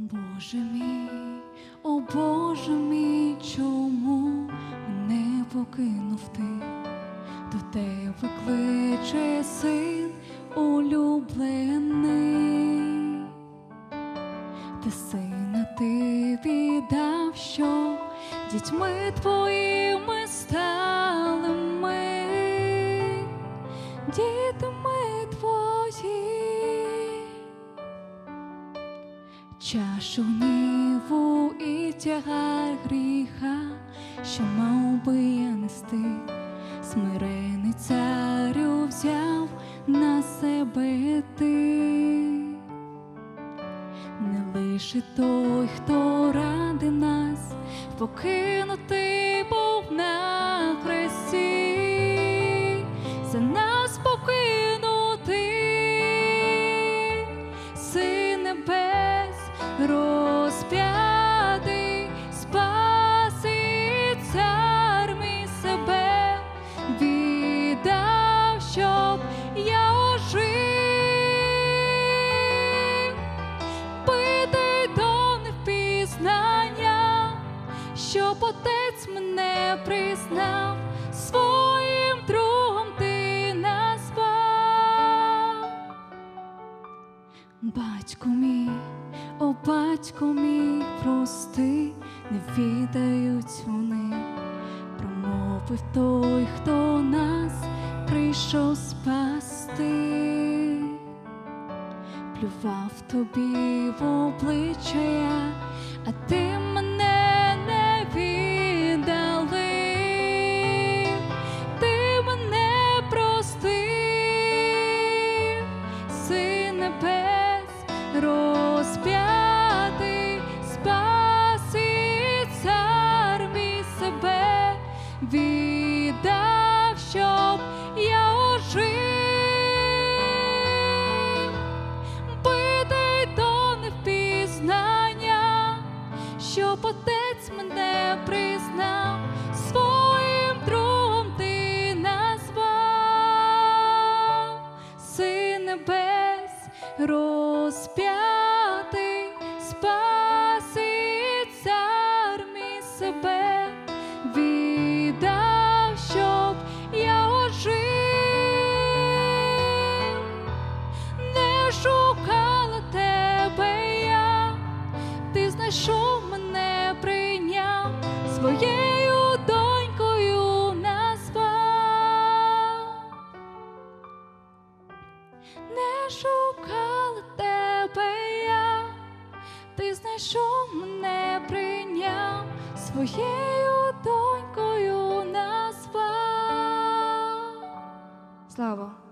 Боже мій, о Боже мій, чому мене покинув ти? До тебе кличе син улюблений, ти сина ти віддав, що дітьми твоїми стали ми, Чашу гніву і тягар гріха, що мав би я нести, смирений царю взяв на себе ти, не лише той, хто ради нас покинутий був на щоб отець мене признав, своїм другом ти назвав. Батько мій, о батько мій, прости, не відають вони, промовив той, хто нас прийшов спасти, плював тобі в обличчя, а ти мене щоб отець мене признав, своїм другом ти назвав, син небес розп'ятий, спаси цар мій себе знайшов мене, прийняв своєю донькою назвав не шукала тебе я, ти знайшов мене, прийняв своєю донькою назвав. Слава!